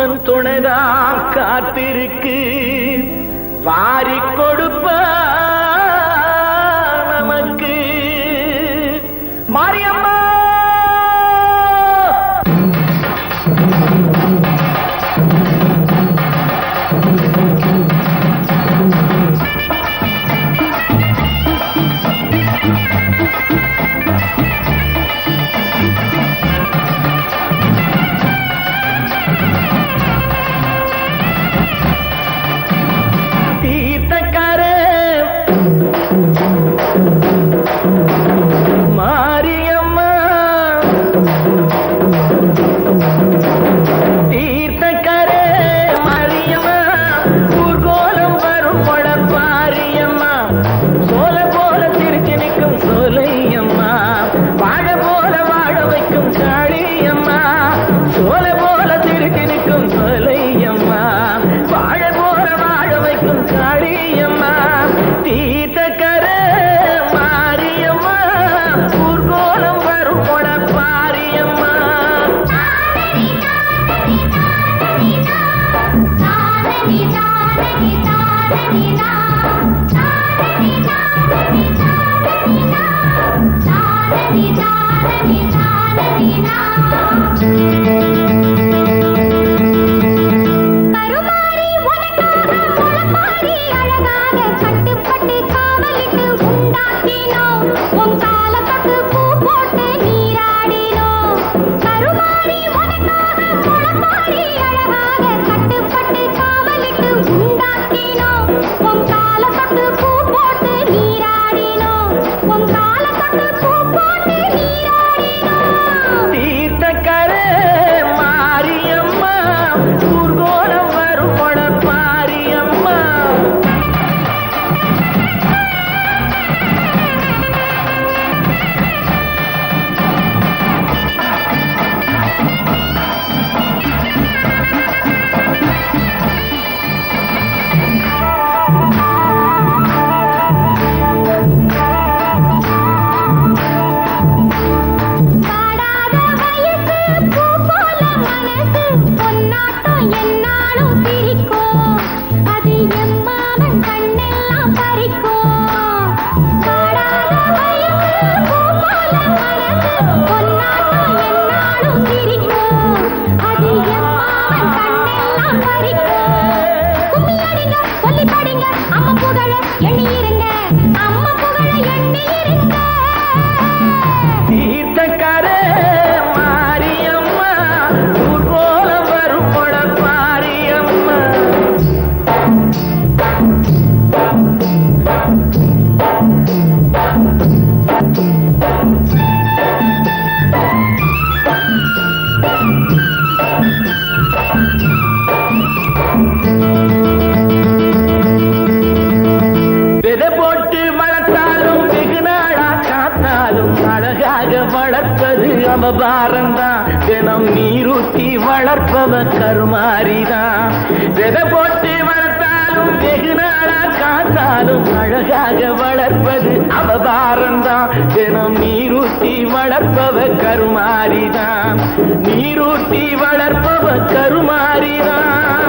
அம்மன் துணைதான் காத்திருக்கு. வாரி கொடுப்பா Yeah. அவ பாரந்தான் தினம் நீரூத்தி வளர்ப்பவ கருமாரிதான். விதை போட்டு வளர்த்தாலும் வெகு நாளா காத்தாலும் அழகாக வளர்ப்பது அவ பாரந்தான் தினம் நீரூத்தி வளர்ப்பவ கருமாரிதான். நீரூத்தி வளர்ப்பவ கருமாரிதான்.